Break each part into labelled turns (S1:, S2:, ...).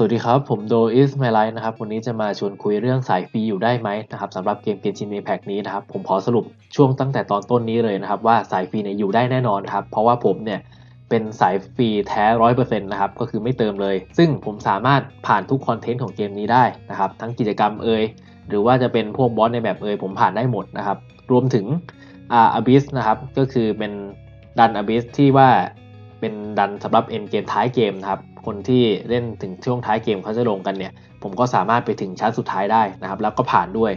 S1: สวัสดีครับ ผมโดอิสไมไลท์นะครับ วันนี้จะมาชวนคุยเรื่องสายฟรีอยู่ได้ไหมนะครับสำหรับเกมเกนชิน i มแพ t นี้นะครับ ผมขอสรุปช่วงตั้งแต่ตอนต้นนี้เลยนะครับ ว่าสายฟรีเนี่ยอยู่ได้แน่นอนครับ เพราะว่าผมเนี่ยเป็นสายฟรีแท้ร้อยเปอร์เซ็นต์นะครับ ก็คือไม่เติมเลย ซึ่งผมสามารถผ่านทุกคอนเทนต์ของเกมนี้ได้นะครับ ทั้งกิจกรรมเอ่ยหรือว่าจะเป็นพวกบอสในแบบเอ่ยผมผ่านได้หมดนะครับ รวมถึงอาบิสนะครับ ก็คือเป็นดันอาบิสที่ว่า เป็นดันสำหรับเอ็นเกมท้ายเกมนะครับ คนที่เล่นถึงช่วงท้ายเกมเขาจะลงกันเนี่ย ผมก็สามารถไปถึงชั้นสุดท้ายได้นะครับ แล้วก็ผ่านด้วย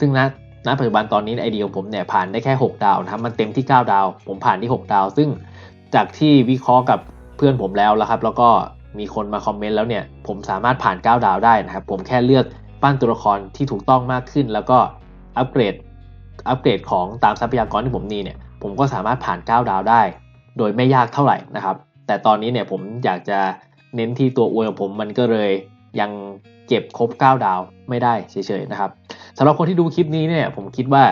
S1: ซึ่งณณปัจจุบันตอนนี้ไอเดียของผมเนี่ยผ่านได้แค่ 6 ดาวนะครับ มันเต็มที่ 9 ดาว ผมผ่านที่ 6 ดาว ซึ่งจากที่วิเคราะห์กับเพื่อนผมแล้วแล้วครับ แล้วก็มีคนมาคอมเมนต์แล้วเนี่ย ผมสามารถผ่าน 9 ดาวได้นะครับ ผมแค่เลือกปั้นตัวละครที่ถูกต้องมากขึ้น แล้วก็อัปเกรด อัปเกรดของตามทรัพยากรที่ผมมีเนี่ย ผมก็สามารถผ่าน 9 ดาวได้ โดยไม่ยากเท่าไหร่นะครับ แต่ตอนนี้เนี่ยผมอยากจะเน้นที่ตัวอวยของผมมันก็เลยยังเก็บครบ 9 ดาวไม่ได้เฉยๆนะครับสำหรับคนที่ดูคลิปนี้เนี่ยผมคิดว่า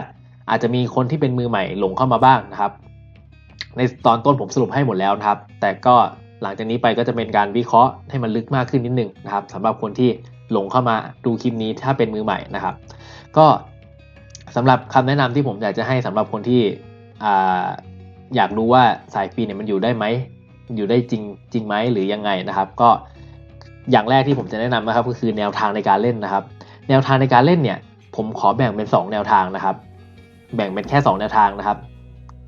S1: อาจจะมีคนที่เป็นมือใหม่หลงเข้ามาบ้างนะครับ ในตอนต้นผมสรุปให้หมดแล้วนะครับ แต่ก็หลังจากนี้ไปก็จะเป็นการวิเคราะห์ให้มันลึกมากขึ้นนิดนึงนะครับสำหรับคนที่หลงเข้ามาดูคลิปนี้ถ้าเป็นมือใหม่นะครับ ก็สำหรับคำแนะนำที่ผมอยากจะให้สำหรับคนที่ อยากรู้ว่าสายฟรีเนี่ยมันอยู่ได้ไหมอยู่ได้จริงจริงไหมหรือยังไงนะครับ ก็อย่างแรกที่ผมจะแนะนำนะครับ ก็คือแนวทางในการเล่นนะครับ แนวทางในการเล่นเนี่ย ผมขอแบ่งเป็น 2 แนวทางนะครับ แบ่งเป็นแค่ 2 แนวทางนะครับ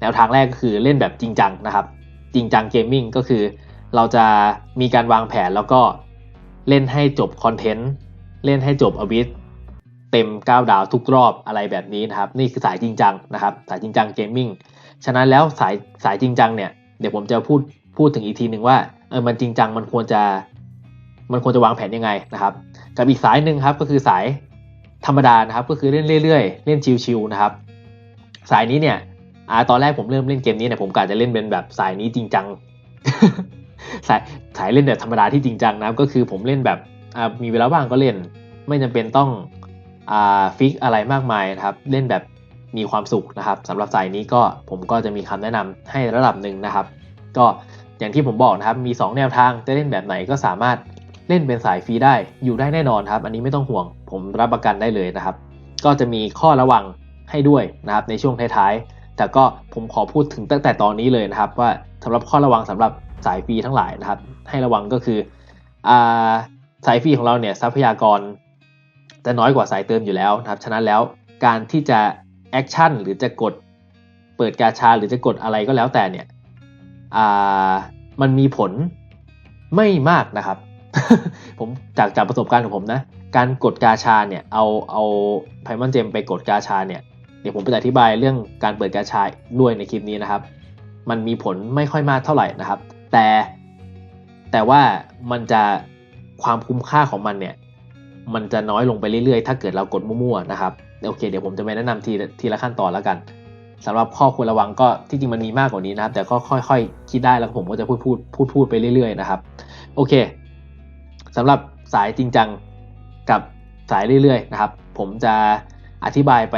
S1: แนวทางแรกก็คือเล่นแบบจริงจังนะครับ จริงจังเกมมิ่งก็คือ เราจะมีการวางแผนแล้วก็เล่นให้จบคอนเทนต์เล่นให้จบอวิสเต็ม 9 ดาวทุกรอบอะไรแบบนี้นะครับ นี่คือสายจริงจังนะครับ สายจริงจังเกมมิ่ง ฉะนั้นแล้วสายสายจริงจังเนี่ยเดี๋ยวผมจะพูดพูดถึงอีกทีหนึ่งว่าเออมันจริงจังมันควรจะมันควรจะวางแผนยังไงนะครับ กับอีกสายหนึ่งครับก็คือสายธรรมดานะครับก็คือเล่นเรื่อยๆ เล่นชิวๆนะครับ สายนี้เนี่ยอ่าตอนแรกผมเริ่มเล่นเกมนี้เนี่ยผมกะจะเล่นเป็นแบบสายนี้จริงจังสายสายเล่นแบบธรรมดาที่จริงจังนะครับ ก็คือผมเล่นแบบอ่ามีเวลาว่างก็เล่น ไม่จำเป็นต้องอ่าฟิกอะไรมากมายนะครับ เล่นแบบ มีความสุขนะครับสำหรับสายนี้ก็ผมก็จะมีคำแนะนำให้ระดับหนึ่งนะครับ ก็อย่างที่ผมบอกนะครับมี 2 แนวทางจะเล่นแบบไหนก็สามารถเล่นเป็นสายฟรีได้อยู่ได้แน่นอนครับ อันนี้ไม่ต้องห่วงผมรับประกันได้เลยนะครับ ก็จะมีข้อระวังให้ด้วยนะครับในช่วงท้ายๆ แต่ก็ผมขอพูดถึงตั้งแต่ตอนนี้เลยนะครับ ว่าสำหรับข้อระวังสำหรับสายฟรีทั้งหลายนะครับ ให้ระวังก็คืออ่าสายฟรีของเราเนี่ยทรัพยากรจะน้อยกว่าสายเติมอยู่แล้วนะครับ ฉะนั้นแล้วการที่จะ แอคชั่นหรือจะกดเปิดกาชาหรือจะกดอะไรก็แล้วแต่เนี่ยมันมีผลไม่มากนะครับ ผมจากจากประสบการณ์ของผมนะ การกดกาชาเนี่ยเอาเอาไพมอนเจมไปกดกาชาเนี่ยเดี๋ยวผมจะอธิบายเรื่องการเปิดกาชาด้วยในคลิปนี้นะครับ มันมีผลไม่ค่อยมากเท่าไหร่นะครับ แต่แต่ว่ามันจะความคุ้มค่าของมันเนี่ยมันจะน้อยลงไปเรื่อยๆ ถ้าเกิดเรากดมั่วๆนะครับ โอเคเดี๋ยวผมจะไปแนะนำทีทีละขั้นตอนแล้วกันสำหรับข้อควรระวังก็ที่จริงมันมีมากกว่านี้นะครับ แต่ก็ค่อยๆ คิดได้แล้วผมก็จะพูดพูดพูดพูดไปเรื่อยๆนะครับ โอเคสำหรับสายจริงจังกับสายเรื่อยๆนะครับ ผมจะอธิบายไป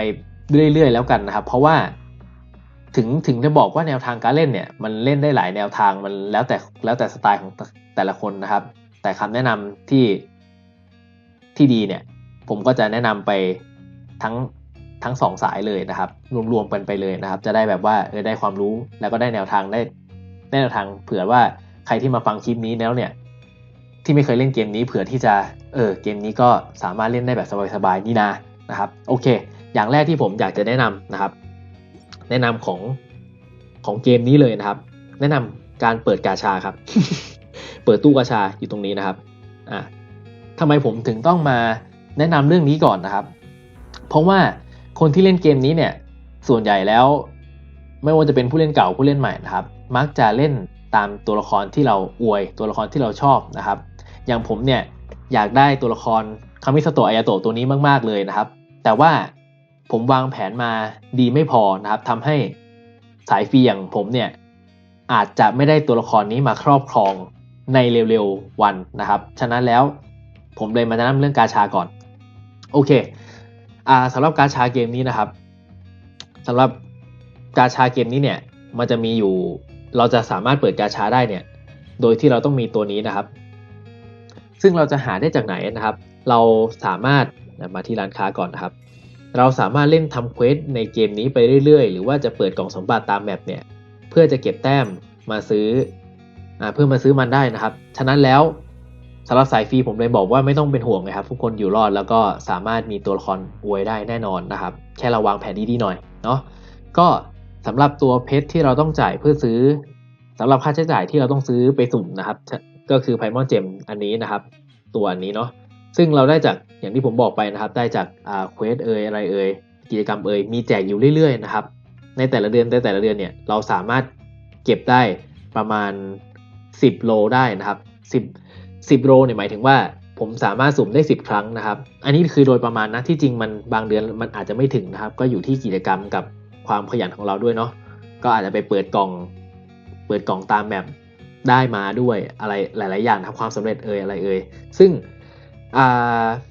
S1: เรื่อยๆ แล้วกันนะครับ เพราะว่าถึงถึงจะบอกว่าแนวทางการเล่นเนี่ยมันเล่นได้หลายแนวทางมันแล้วแต่แล้วแต่สไตล์ของแต่ละคนนะครับ แต่คำแนะนำที่ที่ดีเนี่ย ผมก็จะแนะนำไป ทั้งทั้งสองสายเลยนะครับ รวมๆกันไปเลยนะครับ จะได้แบบว่าเออได้ความรู้แล้วก็ได้แนวทางได้ได้แนวทาง เผื่อว่าใครที่มาฟังคลิปนี้แล้วเนี่ย ที่ไม่เคยเล่นเกมนี้เผื่อที่จะเออเกมนี้ก็สามารถเล่นได้แบบสบายๆนี่นะนะครับ โอเค อย่างแรกที่ผมอยากจะแนะนำนะครับ แนะนำของของเกมนี้เลยนะครับ แนะนำการเปิดกาชาครับ เปิดตู้กาชาอยู่ตรงนี้นะครับอ่าทำไมผมถึงต้องมาแนะนำเรื่องนี้ก่อนนะครับ เพราะว่าคนที่เล่นเกมนี้เนี่ยส่วนใหญ่แล้ว ไม่ว่าจะเป็นผู้เล่นเก่าผู้เล่นใหม่นะครับ มักจะเล่นตามตัวละครที่เราอวยตัวละครที่เราชอบนะครับ อย่างผมเนี่ยอยากได้ตัวละครคามิสโตะอายาโตะตัวนี้มากๆเลยนะครับ แต่ว่าผมวางแผนมาดีไม่พอนะครับทำให้สายฟรีอย่างผมเนี่ยอาจจะไม่ได้ตัวละครนี้มาครอบครองในเร็วๆวันนะครับ ฉะนั้นแล้วผมเลยมาแนะนำเรื่องกาชาก่อน โอเค อ่าสำหรับกาชาเกมนี้นะครับสำหรับกาชาเกมนี้เนี่ยมันจะมีอยู่เราจะสามารถเปิดกาชาได้เนี่ย โดยที่เราต้องมีตัวนี้นะครับ ซึ่งเราจะหาได้จากไหนนะครับ เราสามารถมาที่ร้านค้าก่อนนะครับ เราสามารถเล่นทำเควสในเกมนี้ไปเรื่อยๆ หรือว่าจะเปิดกล่องสมบัติตามแมปเนี่ย เพื่อจะเก็บแต้มมาซื้ออเพื่อมาซื้อมันได้นะครับ ฉะนั้นแล้ว สำหรับสายฟรีผมเลยบอกว่าไม่ต้องเป็นห่วงนะครับ ทุกคนอยู่รอดแล้วก็สามารถมีตัวละครอวยได้แน่นอนนะครับ แค่เราวางแผนดีๆหน่อยเนาะก็สำหรับตัวเพชรที่เราต้องจ่ายเพื่อซื้อสำหรับค่าใช้จ่ายที่เราต้องซื้อไปสุ่มนะครับ ก็คือไพมอนเจมอันนี้นะครับ ตัวอันนี้เนาะซึ่งเราได้จากอย่างที่ผมบอกไปนะครับ ได้จากอ่าเควสเอยอะไรเอยกิจกรรมเอยมีแจกอยู่เรื่อยๆนะครับ ในแต่ละเดือนในแต่ละเดือนเนี่ยเราสามารถเก็บได้ประมาณ 10 โลได้นะครับ 10 10โลเนี่ยหมายถึงว่าผมสามารถสุ่มได้ 10 ครั้งนะครับ อันนี้คือโดยประมาณนะที่จริงมันบางเดือนมันอาจจะไม่ถึงนะครับ ก็อยู่ที่กิจกรรมกับความขยันของเราด้วยเนาะก็อาจจะไปเปิดกล่อง เปิดกล่องตามแบบได้มาด้วยอะไรหลาย ๆ อย่างทำความสำเร็จเอ่ยอะไรเอ่ยซึ่ง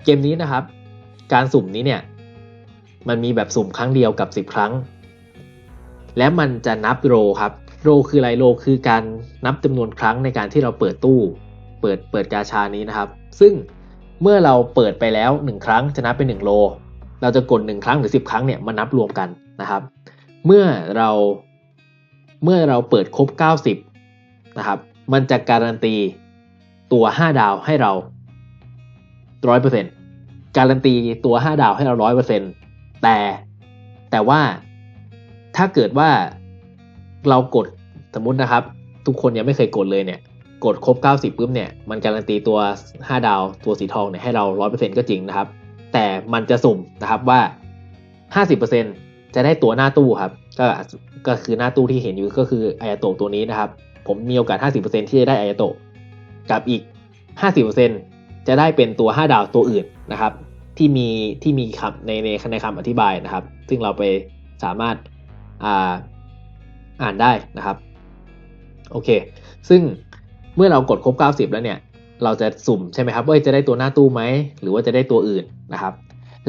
S1: เกมนี้นะครับ การสุ่มนี้เนี่ยมันมีแบบสุ่มครั้งเดียวกับ 10 ครั้ง และมันจะนับโรครับโรคืออะไรโรคือการนับจำนวนครั้งในการที่เราเปิดตู้ เปิดเปิดกาชานี้นะครับ ซึ่งเมื่อเราเปิดไปแล้ว 1 ครั้งจะนับเป็น 1 โล เราจะกด 1 ครั้งหรือ 10 ครั้งเนี่ยมานับรวมกันนะครับ เมื่อเราเมื่อเราเปิดครบ 90 นะครับ มันจะการันตีตัว 5 ดาวให้เรา 100%การันตีตัว 5 ดาวให้เรา 100%แต่แต่ว่าถ้าเกิดว่าเรากดสมมตินะครับ ทุกคนยังไม่เคยกดเลยเนี่ย กดครบ 90ปุ๊บเนี่ยมันการันตีตัว 5 ดาวตัวสีทองเนี่ยให้เรา 100%ก็จริงนะครับ แต่มันจะสุ่มนะครับว่า 50%จะได้ตัวหน้าตู้ครับก็ก็คือหน้าตู้ที่เห็นอยู่ก็คืออายาโตตัวนี้นะครับ ผมมีโอกาส 50%ที่จะได้อายาโตกับอีก 50%จะได้เป็นตัว 5 ดาวตัวอื่นนะครับ ที่มีที่มีคำในในในคำอธิบายนะครับ ซึ่งเราไปสามารถอ่าอ่านได้นะครับโอเค ซึ่ง เมื่อเรากดครบ 90 แล้วเนี่ยเราจะสุ่มใช่ไหมครับว่าจะได้ตัวหน้าตู้ไหมหรือว่าจะได้ตัวอื่นนะครับ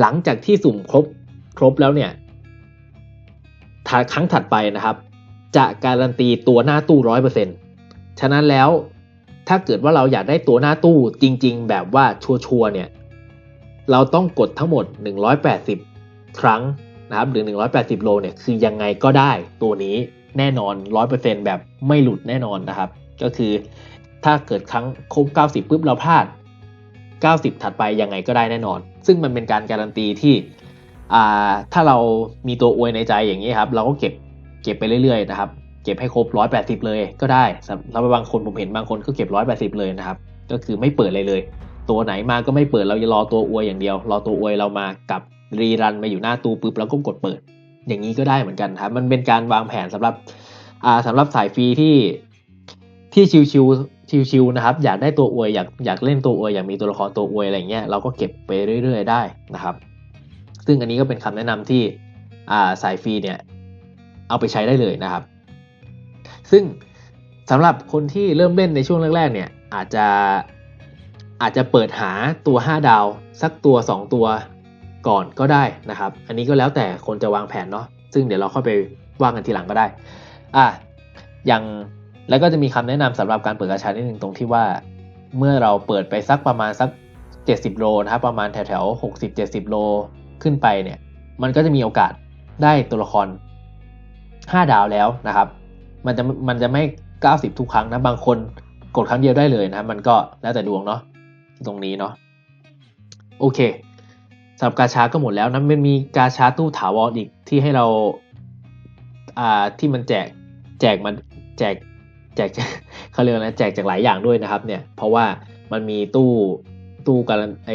S1: หลังจากที่สุ่มครบครบแล้วเนี่ยครั้งถัดไปนะครับ จะการันตีตัวหน้าตู้ร้อยเปอร์เซ็นต์ฉะนั้นแล้วถ้าเกิดว่าเราอยากได้ตัวหน้าตู้จริง ๆ แบบว่าชัวร์ๆเนี่ยเราต้องกดทั้งหมด 180 ครั้งนะครับหรือ 180 โลเนี่ยคือยังไงก็ได้ตัวนี้แน่นอน 100%แบบไม่หลุดแน่นอนนะครับ ก็คือ ถ้าเกิดครั้งครบ 90ปุ๊บเราพลาด 90 ถัดไปยังไงก็ได้แน่นอน ซึ่งมันเป็นการการันตีที่ถ้าเรามีตัวอวยในใจอย่างนี้ครับเราก็เก็บเก็บไปเรื่อยๆนะครับเก็บให้ครบ 180 เลยก็ได้สำหรับบางคนผมเห็นบางคนก็เก็บ 180 เลยนะครับก็คือไม่เปิดเลยเลย ตัวไหนมาก็ไม่เปิดเราจะรอตัวอวยอย่างเดียว รอตัวอวยเรามากับรีรันมาอยู่หน้าตู้ปุ๊บแล้วก็กดเปิด อย่างนี้ก็ได้เหมือนกันครับมันเป็นการวางแผนสำหรับอ่าสำหรับสายฟรีที่ที่ชิวๆ ชิวๆนะครับ อยากได้ตัวอวยอยากอยากเล่นตัวอวยอยากมีตัวละครตัวอวยอะไรเงี้ยเราก็เก็บไปเรื่อย ๆ ได้นะครับ ซึ่งอันนี้ก็เป็นคำแนะนำที่อ่าสายฟรีเนี่ยเอาไปใช้ได้เลยนะครับ ซึ่งสำหรับคนที่เริ่มเล่นในช่วงแรกๆเนี่ยอาจจะอาจจะเปิดหาตัว 5 ดาว สักตัว 2 ตัวก่อนก็ได้นะครับ อันนี้ก็แล้วแต่คนจะวางแผนเนาะซึ่งเดี๋ยวเราค่อยไปว่ากันทีหลังก็ได้อะอย่าง แล้วก็จะมีคำแนะนำสำหรับการเปิดกระชานิดหนึ่งตรงที่ว่า เมื่อเราเปิดไปสักประมาณสัก 70 โลนะครับประมาณแถวแถว60 70โลขึ้นไปเนี่ยมันก็จะมีโอกาสได้ตัวละคร 5 ดาวแล้วนะครับ มันจะมันจะไม่ 90 ทุกครั้งนะบางคนกดครั้งเดียวได้เลยนะมันก็แล้วแต่ดวงเนาะตรงนี้เนาะโอเคสำหรับกาชาก็หมดแล้วนะมันมีกาชาตู้ถาวรอีกที่ให้เราอ่าที่มันแจกแจกมันแจก แจกเขาเรียกนะแจกจากหลายอย่างด้วยนะครับ เนี่ย เพราะว่ามันมีตู้ตู้การไอ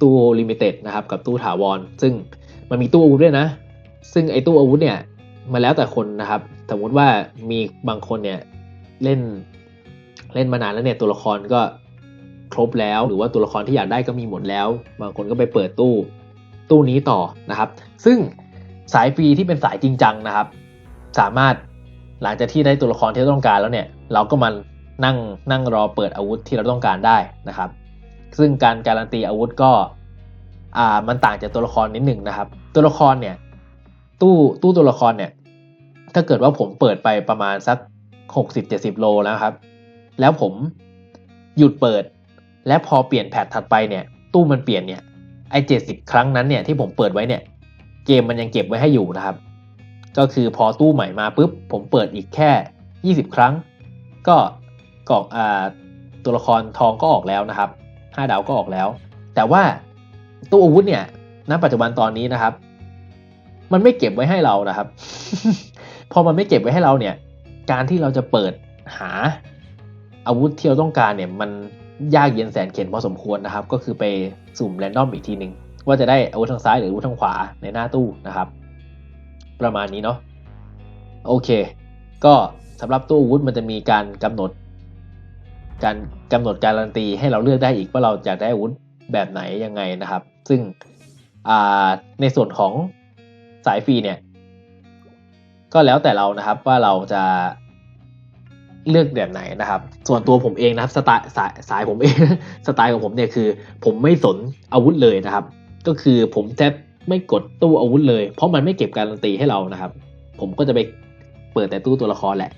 S1: ตู้ลิมิเต็ดนะครับ กับตู้ถาวร ซึ่งมันมีตู้อาวุธด้วยนะ ซึ่งไอตู้อาวุธเนี่ยมาแล้วแต่คนนะครับ สมมติว่ามีบางคนเนี่ยเล่นเล่นมานานแล้วเนี่ยตัวละครก็ครบแล้ว หรือว่าตัวละครที่อยากได้ก็มีหมดแล้ว บางคนก็ไปเปิดตู้ตู้นี้ต่อนะครับ ซึ่งสายฟรีที่เป็นสายจริงจังนะครับ สามารถ หลังจากที่ได้ตัวละครที่เราต้องการแล้วเนี่ย เราก็มานั่งนั่งรอเปิดอาวุธที่เราต้องการได้นะครับ ซึ่งการการันตีอาวุธก็อ่ามันต่างจากตัวละครนิดหนึ่งนะครับ ตัวละครเนี่ยตู้ตู้ตัวละครเนี่ย ถ้าเกิดว่าผมเปิดไปประมาณสักหกสิบเจ็ดสิบโลแล้วครับ แล้วผมหยุดเปิด และพอเปลี่ยนแพทถัดไปเนี่ย ตู้มันเปลี่ยนเนี่ยไอ้เจ็ดสิบครั้งนั้นเนี่ยที่ผมเปิดไว้เนี่ย เกมมันยังเก็บไว้ให้อยู่นะครับ ก็คือพอตู้ใหม่มาปุ๊บผมเปิดอีกแค่ 20 ครั้ง ก็กล่องอ่าตัวละครทองก็ออกแล้วนะครับ 5 ดาวก็ออกแล้ว แต่ว่าตู้อาวุธเนี่ยณปัจจุบันตอนนี้นะครับ มันไม่เก็บไว้ให้เรานะครับ พอมันไม่เก็บไว้ให้เราเนี่ย การที่เราจะเปิดหาอาวุธที่เราต้องการเนี่ยมันยากเย็นแสนเข็ญพอสมควรนะครับ ก็คือไปสุ่มแรนดอมอีกทีหนึ่งว่าจะได้อาวุธทางซ้ายหรืออาวุธทางขวาในหน้าตู้นะครับ ประมาณนี้เนาะโอเค ก็สำหรับตู้อาวุธมันจะมีการกำหนด การกำหนดการันตีให้เราเลือกได้อีกว่าเราอยากได้อาวุธแบบไหนยังไงนะครับ ซึ่งในส่วนของสายฟรีเนี่ย ก็แล้วแต่เรานะครับว่าเราจะเลือกแบบไหนนะครับ ส่วนตัวผมเองนะครับสไตล์สายสายผมเอง สไตล์ของผมเนี่ยคือ ผมไม่สนอาวุธเลยนะครับ ก็คือผมแทบ ไม่กดตู้อาวุธเลย เพราะมันไม่เก็บการันตีให้เรานะครับ ผมก็จะไปเปิดแต่ตู้ตัวละครแหละ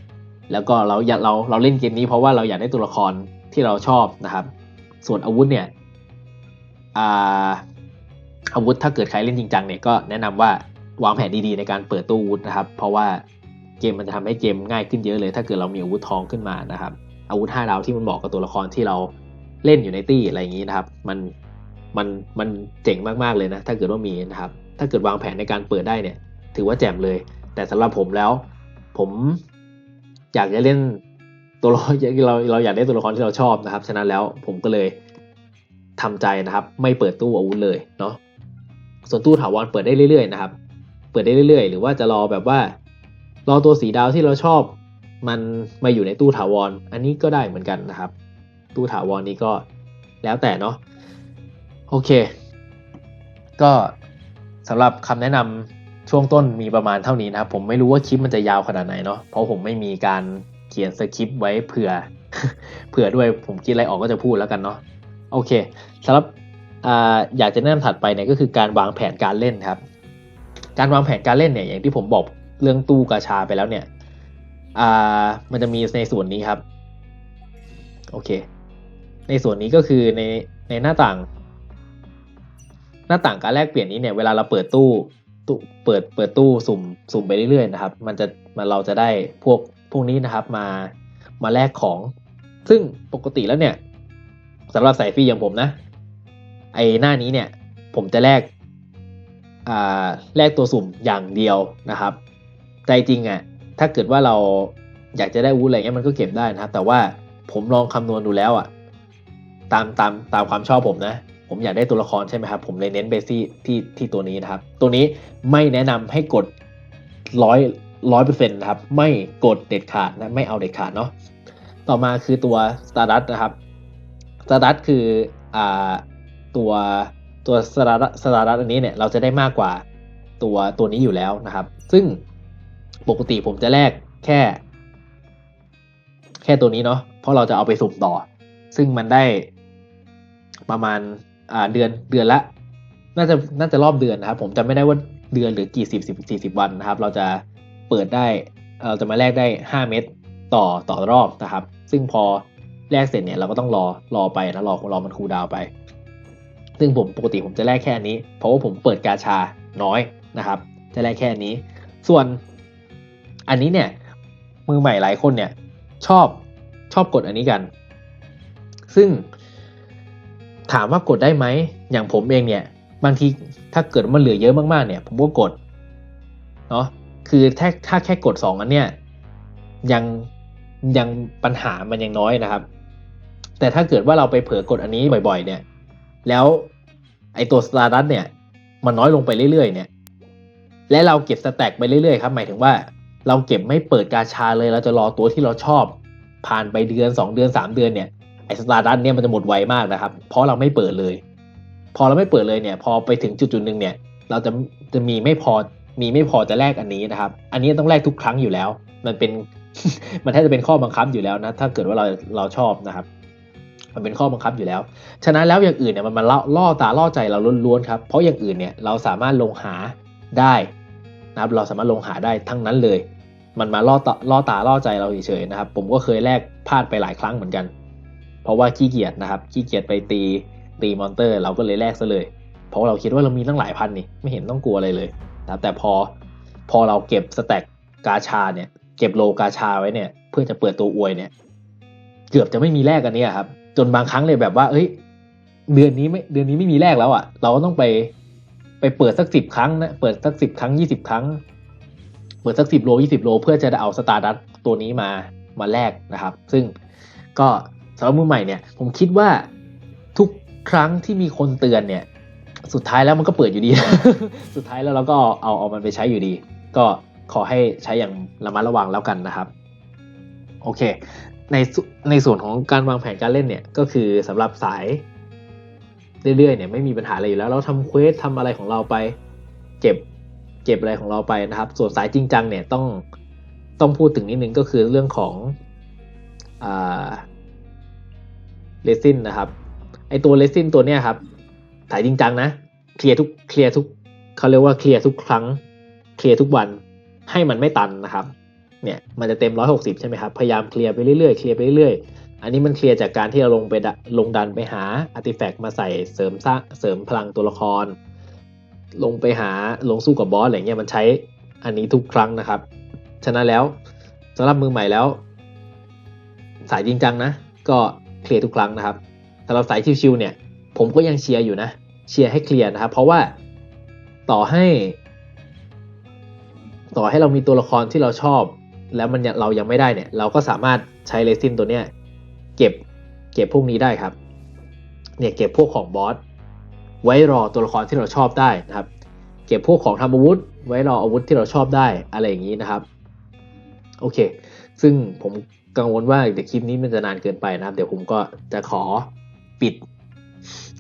S1: แล้วก็เราอยากเราเราเล่นเกมนี้เพราะว่าเราอยากได้ตัวละครที่เราชอบนะครับ ส่วนอาวุธเนี่ยอาอาวุธถ้าเกิดใครเล่นจริงจังเนี่ยก็แนะนำว่าวางแผนดีๆในการเปิดตู้อาวุธนะครับ เพราะว่าเกมมันจะทำให้เกมง่ายขึ้นเยอะเลย ถ้าเกิดเรามีอาวุธทองขึ้นมานะครับอาวุธห้าดาวที่มันเหมาะกับตัวละครที่เราเล่นอยู่ในตี้อะไรอย่างนี้นะครับ มัน มันมันเจ๋งมากๆเลยนะ ถ้าเกิดว่ามีนะครับ ถ้าเกิดวางแผนในการเปิดได้เนี่ย ถือว่าแจ่มเลย แต่สำหรับผมแล้ว ผมอยากจะเล่นตัวละครเราเราอยากได้ตัวละครที่เราชอบนะครับ ฉะนั้นแล้วผมก็เลยทำใจนะครับ ไม่เปิดตู้อาวุธเลยเนาะส่วนตู้ถาวรเปิดได้เรื่อยๆนะครับ เปิดได้เรื่อยๆ หรือว่าจะรอแบบว่ารอตัวสีดาวที่เราชอบ มันมาอยู่ในตู้ถาวร อันนี้ก็ได้เหมือนกันนะครับ ตู้ถาวรนี้ก็แล้วแต่เนาะ โอเค ก็สำหรับคำแนะนำช่วงต้นมีประมาณเท่านี้นะครับ ผมไม่รู้ว่าคลิปมันจะยาวขนาดไหนเนาะเพราะผมไม่มีการเขียนสคริปต์ไว้เผื่อเผื่อด้วยผมคิดอะไรออกก็จะพูดแล้วกันเนาะโอเคสำหรับอยากจะแนะนำถัดไปเนี่ยก็คือการวางแผนการเล่นครับ การวางแผนการเล่นเนี่ยอย่างที่ผมบอกเรื่องตู้กาชาไปแล้วเนี่ยมันจะมีในส่วนนี้ครับ โอเค ในส่วนนี้ก็คือในในหน้าต่าง หน้าต่างการแลกเปลี่ยนนี้เนี่ยเวลาเราเปิดตู้ตู้เปิดเปิดตู้สุ่มสุ่มไปเรื่อยๆนะครับ มันจะมาเราจะได้พวกพวกนี้นะครับมามาแลกของ ซึ่งปกติแล้วเนี่ยสำหรับสายฟรีอย่างผมนะ ไอหน้านี้เนี่ย ผมจะแลกอ่าแลกตัวสุ่มอย่างเดียวนะครับ ใจจริงอะ่ะถ้าเกิดว่าเราอยากจะได้อาวุธอะไรเงี้ยมันก็เก็บได้นะครับ แต่ว่าผมลองคำนวณดูแล้วอะ่ะ ตามตามตามความชอบผมนะ ผมอยากได้ตัวละครใช่ไหมครับ ผมเลยเน้นเบซี่ที่ที่ตัวนี้นะครับ ตัวนี้ไม่แนะนำให้กดร้อยร้อยเปอร์เซ็นต์นะครับ ไม่กดเด็ดขาดนะ ไม่เอาเด็ดขาดเนาะ ต่อมาคือตัว Stardust นะครับสตาร์ทคืออ่าตัวตัวสตาร์สตาร์อันนี้เนี่ยเราจะได้มากกว่าตัวตัวนี้อยู่แล้วนะครับ ซึ่งปกติผมจะแลกแค่ แค่ตัวนี้เนาะ เพราะเราจะเอาไปสุ่มต่อ ซึ่งมันได้ประมาณ อ่าเดือนเดือนละ น่าจะน่าจะรอบเดือนนะครับ ผมจำไม่ได้ว่าเดือนหรือกี่สิบสิบสี่สิบวันนะครับ เราจะเปิดได้เราจะมาแลกได้ห้าเม็ดต่อต่อรอบนะครับ ซึ่งพอแลกเสร็จเนี่ยเราก็ต้องรอรอไปนะรอรอมันคูลดาวไป ซึ่งผมปกติผมจะแลกแค่นี้ เพราะว่าผมเปิดกาชาน้อยนะครับ จะแลกแค่นี้ ส่วนอันนี้เนี่ยมือใหม่หลายคนเนี่ยชอบชอบกดอันนี้กัน ซึ่ง ถามว่ากดได้ไหม อย่างผมเองเนี่ย บางทีถ้าเกิดมันเหลือเยอะมากๆเนี่ย ผมก็กด เนาะคือถ้าถ้าแค่กด 2 อันเนี่ยยังยังปัญหามันยังน้อยนะครับ แต่ถ้าเกิดว่าเราไปเผลอกดอันนี้บ่อย ๆ เนี่ย แล้วไอตัวสตาร์ดัตเนี่ยมันน้อยลงไปเรื่อยๆ เนี่ย และเราเก็บสแต็กไปเรื่อยๆครับ หมายถึงว่าเราเก็บไม่เปิดกาชาเลย เราจะรอตัวที่เราชอบ ผ่านไปเดือน 2 เดือน 3 เดือนเนี่ย สตาร์ดัตเนี่ยมันจะหมดไวมากนะครับ เพราะเราไม่เปิดเลย พอเราไม่เปิดเลยเนี่ย พอไปถึงจุดๆหนึ่งเนี่ย เราจะจะมีไม่พอมีไม่พอจะแลกอันนี้นะครับ อันนี้ต้องแลกทุกครั้งอยู่แล้ว มันเป็นมันแทบจะเป็นข้อบังคับอยู่แล้วนะ ถ้าเกิดว่าเราเราชอบนะครับ มันเป็นข้อบังคับอยู่แล้ว ฉะนั้นแล้วอย่างอื่นเนี่ยมันมาล่อล่อตาล่อใจเราล้วนๆครับ เพราะอย่างอื่นเนี่ยเราสามารถลงหาได้นะครับ เราสามารถลงหาได้ทั้งนั้นเลย มันมาล่อตาล่อตาล่อใจเราเฉยๆนะครับ ผมก็เคยแลกพลาดไปหลายครั้งเหมือนกัน เพราะว่าขี้เกียจนะครับขี้เกียจไปตีตีมอนเตอร์ เราก็เลยแลกซะเลย เพราะเราคิดว่าเรามีตั้งหลายพันนี่ไม่เห็นต้องกลัวอะไรเลยนะแต่พอพอเราเก็บสแต็กกาชาเนี่ยเก็บโลกาชาไว้เนี่ย เพื่อจะเปิดตัวอวยเนี่ย เกือบจะไม่มีแลกกันเนี่ยครับ จนบางครั้งเลยแบบว่า เอ้ย เดือนนี้ไม่เดือนนี้ไม่มีแลกแล้วอะ่ะ เราก็ต้องไปไปเปิดสักสิบครั้งนะเปิดสักสิบครั้งยี่สิบครั้ง เปิดสักสิบโลยี่สิบโล เพื่อจะได้เอาสตาร์ดัตตัวนี้มามาแลกนะครับ ซึ่งก็ สำหรับมือใหม่เนี่ยผมคิดว่าทุกครั้งที่มีคนเตือนเนี่ย สุดท้ายแล้วมันก็เปิดอยู่ดี สุดท้ายแล้วเราก็เอาเอามันไปใช้อยู่ดี ก็ขอให้ใช้อย่างระมัดระวังแล้วกันนะครับ โอเค ในส่วนในส่วนของการวางแผนการเล่นเนี่ยก็คือสำหรับสายเรื่อยๆเนี่ยไม่มีปัญหาอะไรอยู่แล้ว เราทำเควสทำอะไรของเราไป เก็บเก็บอะไรของเราไปนะครับ ส่วนสายจริงจังเนี่ยต้องต้องพูดถึงนิดนึงก็คือเรื่องของอ่า เลซินนะครับ ไอตัวเลซินตัวเนี้ยครับสายจริงจังนะ เคลียร์ทุกเคลียร์ทุกเขาเรียกว่าเคลียร์ทุกครั้ง เคลียร์ทุกวันให้มันไม่ตันนะครับ เนี่ยมันจะเต็ม 160 ใช่ไหมครับ พยายามเคลียร์ไปเรื่อยๆ เคลียร์ไปเรื่อยๆ อันนี้มันเคลียร์จากการที่เราลงไปลงดันไปหาอาร์ติแฟกต์มาใส่เสริมสร้างเสริมพลังตัวละคร ลงไปหาลงสู้กับบอสอะไรเงี้ยมันใช้อันนี้ทุกครั้งนะครับ ฉะนั้นแล้วสำหรับมือใหม่แล้ว สายจริงจังนะ ก็ เคลียร์ทุกครั้งนะครับสำหรับสายชิวๆเนี่ย ผมก็ยังเชียร์อยู่นะ เชียร์ให้เคลียร์นะครับ เพราะว่าต่อให้ ต่อให้เรามีตัวละครที่เราชอบ แล้วมันเรายังไม่ได้เนี่ย เราก็สามารถใช้เลซินตัวเนี้ยเก็บเก็บพวกนี้ได้ครับ เนี่ยเก็บพวกของบอสไว้รอตัวละครที่เราชอบได้นะครับ เก็บพวกของทำอาวุธ ไว้รออาวุธที่เราชอบได้อะไรอย่างนี้นะครับ โอเค ซึ่งผม กังวลว่าเดี๋ยวคลิปนี้มันจะนานเกินไปนะครับ เดี๋ยวผมก็จะขอปิด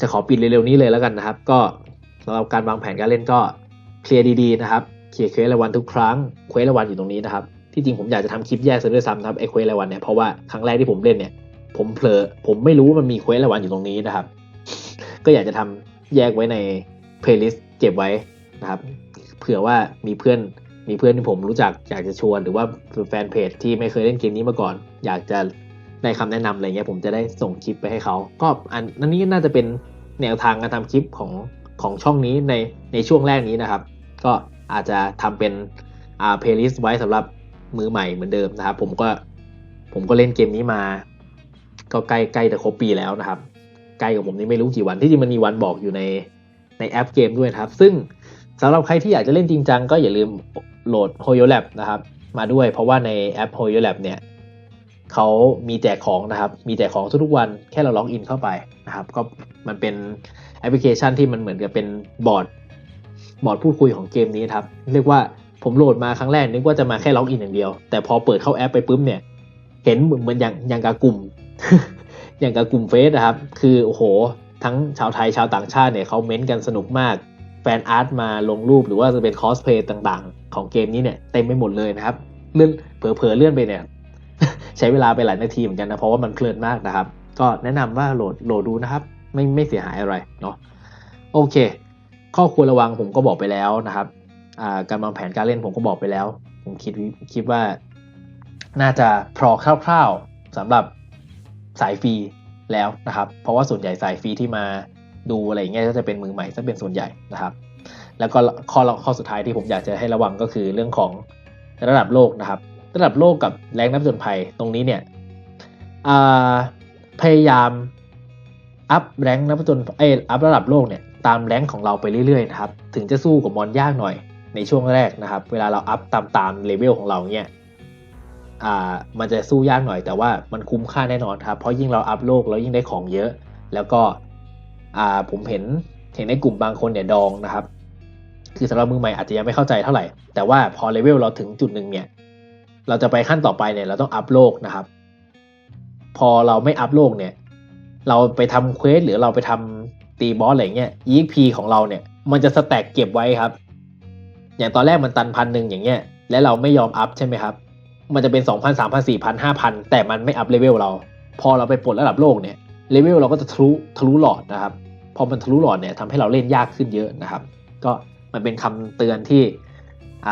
S1: จะขอปิดเร็วๆนี้เลยแล้วกันนะครับ ก็สำหรับการวางแผนการเล่นก็เคลียร์ดีๆนะครับเคลียร์เควสรายวันทุกครั้งเควสรายวันอยู่ตรงนี้นะครับที่จริงผมอยากจะทำคลิปแยกซะด้วยซ้ำนะครับไอเควสรายวันเนี่ยเพราะว่าครั้งแรกที่ผมเล่นเนี่ย ผมเผลอผมไม่รู้ว่ามันมีเควสรายวันอยู่ตรงนี้นะครับ ก็อยากจะทำแยกไว้ในเพลย์ลิสต์เก็บไว้นะครับ เผื่อว่ามีเพื่อน มีเพื่อนที่ผมรู้จักอยากจะชวนหรือว่าแฟนเพจที่ไม่เคยเล่นเกมนี้มาก่อน อยากจะได้คำแนะนำอะไรเงี้ยผมจะได้ส่งคลิปไปให้เขาก็อันอันนี้น่าจะเป็นแนวทางการทำคลิปของของช่องนี้ในในช่วงแรกนี้นะครับ ก็อาจจะทำเป็นอ่าเพลย์ลิสต์ไว้สำหรับมือใหม่เหมือนเดิมนะครับผมก็ผมก็เล่นเกมนี้มา ก็ใกล้ใกล้จะครบปีแล้วนะครับใกล้กับผมนี่ไม่รู้กี่วันที่จริงมันมีวันบอกอยู่ในในแอปเกมด้วยครับ ซึ่งสำหรับใครที่อยากจะเล่นจริงจังก็อย่าลืม โหลด h o y o Lab นะครับ มาด้วยเพราะว่าในแอป h o y o Lab เนี่ยเขามีแจกของนะครับ มีแจกของทุกๆวันแค่เราล็อกอินเข้าไปนะครับ ก็มันเป็นแอปพลิเคชันที่มันเหมือนกับเป็นบอร์ดบอร์ดพูดคุยของเกมนี้ครับ เรียกว่าผมโหลดมาครั้งแรกนึกว่าจะมาแค่ล็อกอินอย่างเดียว แต่พอเปิดเข้าแอปไปปุ๊บเนี่ย เห็นเหมือนเหมือนอย่างอย่างกับกลุ่ม อย่างกับกลุ่มเฟซนะครับ คือโอ้โห ทั้งชาวไทยชาวต่างชาติเนี่ยเขาเม้นต์กันสนุกมาก แฟนอาร์ตมาลงรูปหรือว่าจะเป็นคอสเพลย์ต่าง ของเกมนี้เนี่ยเต็มไปหมดเลยนะครับเลื่อนเผลอๆเลื่อนไปเนี่ยใช้เวลาไปหลายนาทีเหมือนกันนะเพราะว่ามันเพลินมากนะครับ ก็แนะนำว่าโหลดโหลดดูนะครับ ไม่ไม่เสียหายอะไรเนาะโอเค ข้อควรระวังผมก็บอกไปแล้วนะครับการวางแผนการเล่นผมก็บอกไปแล้ว ผมคิดคิดว่าน่าจะพอคร่าวๆสำหรับสายฟรีแล้วนะครับ เพราะว่าส่วนใหญ่สายฟรีที่มาดูอะไรอย่างเงี้ยก็จะเป็นมือใหม่ซะเป็นส่วนใหญ่นะครับ แล้วก็ข้อข้อสุดท้ายที่ผมอยากจะให้ระวังก็คือเรื่องของระดับโลกนะครับ ระดับโลกกับแรงนับจนภัยตรงนี้เนี่ยพยายามอัพแรงนับจนเออัพระดับโลกเนี่ยตามแรงของเราไปเรื่อยๆนะครับ ถึงจะสู้กับมอนยากหน่อยในช่วงแรกนะครับ เวลาเราอัพตามตามเลเวลของเราเนี่ยอ่ามันจะสู้ยากหน่อย แต่ว่ามันคุ้มค่าแน่นอนครับ เพราะยิ่งเราอัพโลกเรายิ่งได้ของเยอะ แล้วก็อ่าผมเห็นเห็นในกลุ่มบางคนเนี่ยดองนะครับ คือสำหรับมือใหม่อาจจะยังไม่เข้าใจเท่าไหร่ แต่ว่าพอเลเวลเราถึงจุดหนึ่งเนี่ย เราจะไปขั้นต่อไปเนี่ยเราต้องอัพโลกนะครับ พอเราไม่อัพโลกเนี่ย เราไปทำเควสหรือเราไปทำตีบอสอะไรเงี้ย EXP ของเราเนี่ย มันจะสแต็กเก็บไว้ครับ อย่างตอนแรกมันตันพันหนึ่งอย่างเงี้ย และเราไม่ยอมอัพใช่ไหมครับ มันจะเป็นสองพันสามพันสี่พันห้าพันแต่มันไม่อัพเลเวลเรา พอเราไปปลดระดับโลกเนี่ย เลเวลเราก็จะทะลุทะลุหลอดนะครับ พอมันทะลุหลอดเนี่ยทำให้เราเล่นยากขึ้นเยอะนะครับ ก็ มันเป็นคำเตือนที่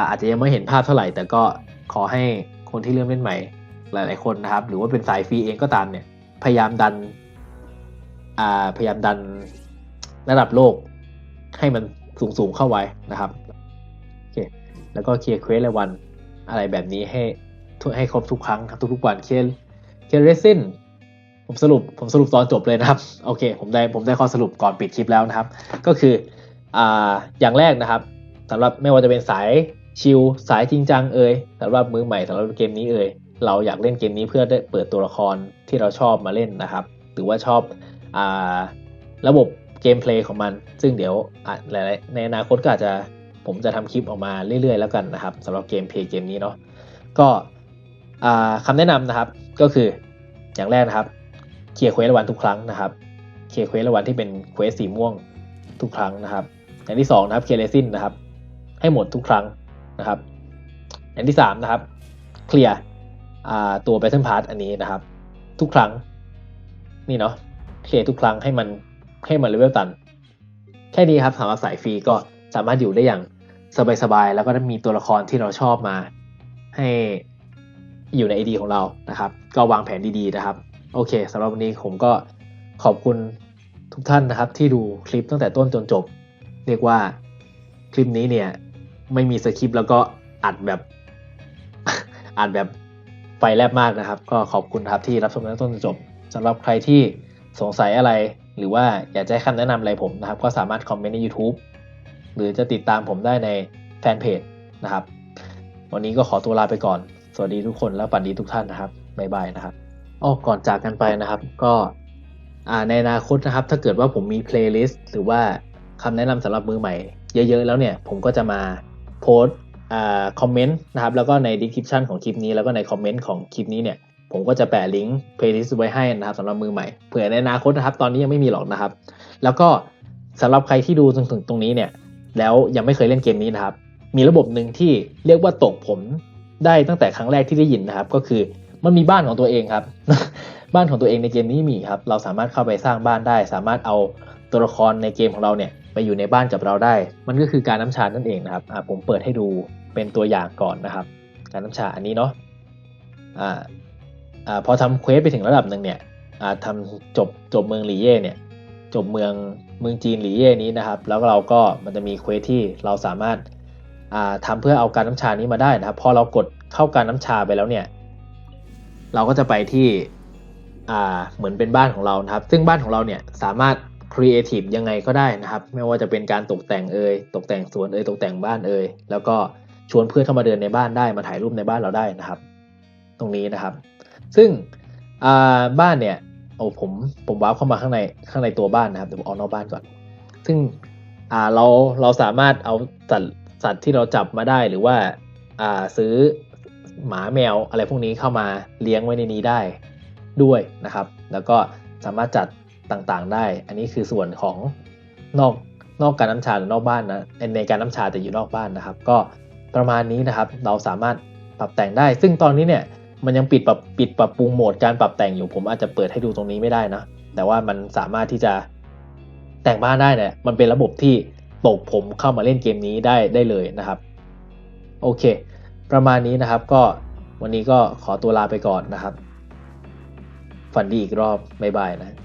S1: อาจจะยังไม่เห็นภาพเท่าไหร่ แต่ก็ขอให้คนที่เริ่มเล่นใหม่ หลาย ๆ คนนะครับ หรือว่าเป็นสายฟรีเองก็ตามเนี่ย พยายามดันพยายามดันระดับโลกให้มันสูงสูง ๆ เข้าไว้นะครับโอเคแล้วก็เคลียร์เควสรายวันอะไรแบบนี้ให้ให้ครบทุกครั้งครับทุกๆวันเคลียร์เคลียร์เรซินผมสรุปผมสรุปตอนจบเลยนะครับ โอเค ผมได้ผมได้ข้อสรุปก่อนปิดคลิปแล้วนะครับ ก็คือ อ่าอย่างแรกนะครับสำหรับไม่ว่าจะเป็นสายชิลสายจริงจังเอ่ยสำหรับมือใหม่สำหรับเกมนี้เอ่ยเราอยากเล่นเกมนี้เพื่อได้เปิดตัวละครที่เราชอบมาเล่นนะครับหรือว่าชอบอ่าระบบเกมเพลย์ของมัน ซึ่งเดี๋ยวหลายในอนาคตก็อาจจะผมจะทำคลิปออกมาเรื่อยๆ แล้วกันนะครับสำหรับเกมเพลย์เกมนี้เนาะก็อ่าคำแนะนำนะครับก็คืออย่างแรกนะครับเคลียร์เควสรายวันทุกครั้งนะครับเคลียร์เควสรายวันที่เป็นเควสสีม่วงทุกครั้งนะครับ อย่างที่สองนะครับเคเรซินนะครับ ให้หมดทุกครั้งนะครับ อย่างที่สามนะครับเคลียร์ตัว Battle Pass อันนี้นะครับ ทุกครั้งนี่เนาะเคลียร์ทุกครั้งให้มันให้มันเลเวลตัน แค่นี้ครับสำหรับสายฟรีก็สามารถอยู่ได้อย่างสบายๆ แล้วก็มีตัวละครที่เราชอบมา ให้อยู่ใน ID ของเรานะครับ ก็วางแผนดีๆนะครับ โอเคสำหรับวันนี้ผมก็ขอบคุณทุกท่านนะครับ ที่ดูคลิปตั้งแต่ต้นจนจบ เรียกว่าคลิปนี้เนี่ย ไม่มีสคริปต์แล้วก็อัดแบบอัดแบบไฟแลบมากนะครับ ก็ขอบคุณครับที่รับชมตั้งต้นจนจบสำหรับใครที่สงสัยอะไร หรือว่าอยากจะให้คำแนะนำอะไรผมนะครับ ก็สามารถคอมเมนต์ใน YouTube หรือจะติดตามผมได้ในแฟนเพจนะครับ วันนี้ก็ขอตัวลาไปก่อน สวัสดีทุกคนและปันดีทุกท่านนะครับบ๊ายบายนะครับอ้อก่อนจากกันไปนะครับ ก็อ่าในอนาคตนะครับ ถ้าเกิดว่าผมมีเพลย์ลิสต์หรือว่า คำแนะนำสำหรับมือใหม่ เยอะๆแล้วเนี่ย ผมก็จะมาโพสคอมเมนต์นะครับ แล้วก็ใน description ของคลิปนี้แล้วก็ในคอมเมนต์ของคลิปนี้เนี่ย ผมก็จะแปะลิงก์เพลย์ลิสต์ไว้ให้นะครับสำหรับมือใหม่เผื่อในอนาคตนะครับ ตอนนี้ยังไม่มีหรอกนะครับ แล้วก็สำหรับใครที่ดูจนถึงตรงนี้เนี่ย แล้วยังไม่เคยเล่นเกมนี้นะครับ มีระบบหนึ่งที่เรียกว่าตกผมได้ตั้งแต่ครั้งแรกที่ได้ยินนะครับ ก็คือมันมีบ้านของตัวเองครับ บ้านของตัวเองในเกมนี้มีครับ เราสามารถเข้าไปสร้างบ้านได้ สามารถเอาตัวละครในเกมของเราเนี่ย ไปอยู่ในบ้านกับเราได้ มันก็คือการน้ำชานั่นเองนะครับอ่าผมเปิดให้ดูเป็นตัวอย่างก่อนนะครับ การน้ำชาอันนี้เนาะอ่าอ่าพอทำเควสไปถึงระดับหนึ่งเนี่ยอ่าทำจบจบเมืองหลีเย่เนี่ยจบเมืองเมืองจีนหลีเย่นี้นะครับ แล้วเราก็มันจะมีเควสที่เราสามารถอ่าทำเพื่อเอาการน้ำชานี้มาได้นะครับ พอเรากดเข้าการน้ำชาไปแล้วเนี่ยเราก็จะไปที่อ่าเหมือนเป็นบ้านของเรานะครับ ซึ่งบ้านของเราเนี่ยสามารถ ครีเอทีฟยังไงก็ได้นะครับ ไม่ว่าจะเป็นการตกแต่งเอ่ยตกแต่งสวนเอ่ยตกแต่งบ้านเอ่ยแล้วก็ชวนเพื่อนเข้ามาเดินในบ้านได้มาถ่ายรูปในบ้านเราได้นะครับ ตรงนี้นะครับ ซึ่งบ้านเนี่ยโอ้ผมผมว้าร์ปเข้ามาข้างในข้างในตัวบ้านนะครับเดี๋ยวผมออกนอกบ้านก่อน ซึ่งเราเราสามารถเอาสัตว์สัตว์ที่เราจับมาได้หรือว่าอ่าซื้อหมาแมวอะไรพวกนี้เข้ามาเลี้ยงไว้ในนี้ได้ด้วยนะครับ แล้วก็สามารถจัด ต่างๆ ได้ อันนี้คือส่วนของนอกนอกการน้ำชาหรือนอกบ้านนะในการน้ำชาแต่อยู่นอกบ้านนะครับ ก็ประมาณนี้นะครับ เราสามารถปรับแต่งได้ ซึ่งตอนนี้เนี่ยมันยังปิดปรับปิดปรับปรุงโหมดการปรับแต่งอยู่ ผมอาจจะเปิดให้ดูตรงนี้ไม่ได้นะ แต่ว่ามันสามารถที่จะแต่งบ้านได้เนี่ยมันเป็นระบบที่ตกผมเข้ามาเล่นเกมนี้ได้ได้เลยนะครับ โอเค ประมาณนี้นะครับก็วันนี้ก็ขอตัวลาไปก่อนนะครับ ฝันดีอีกรอบ บ๊ายบายนะ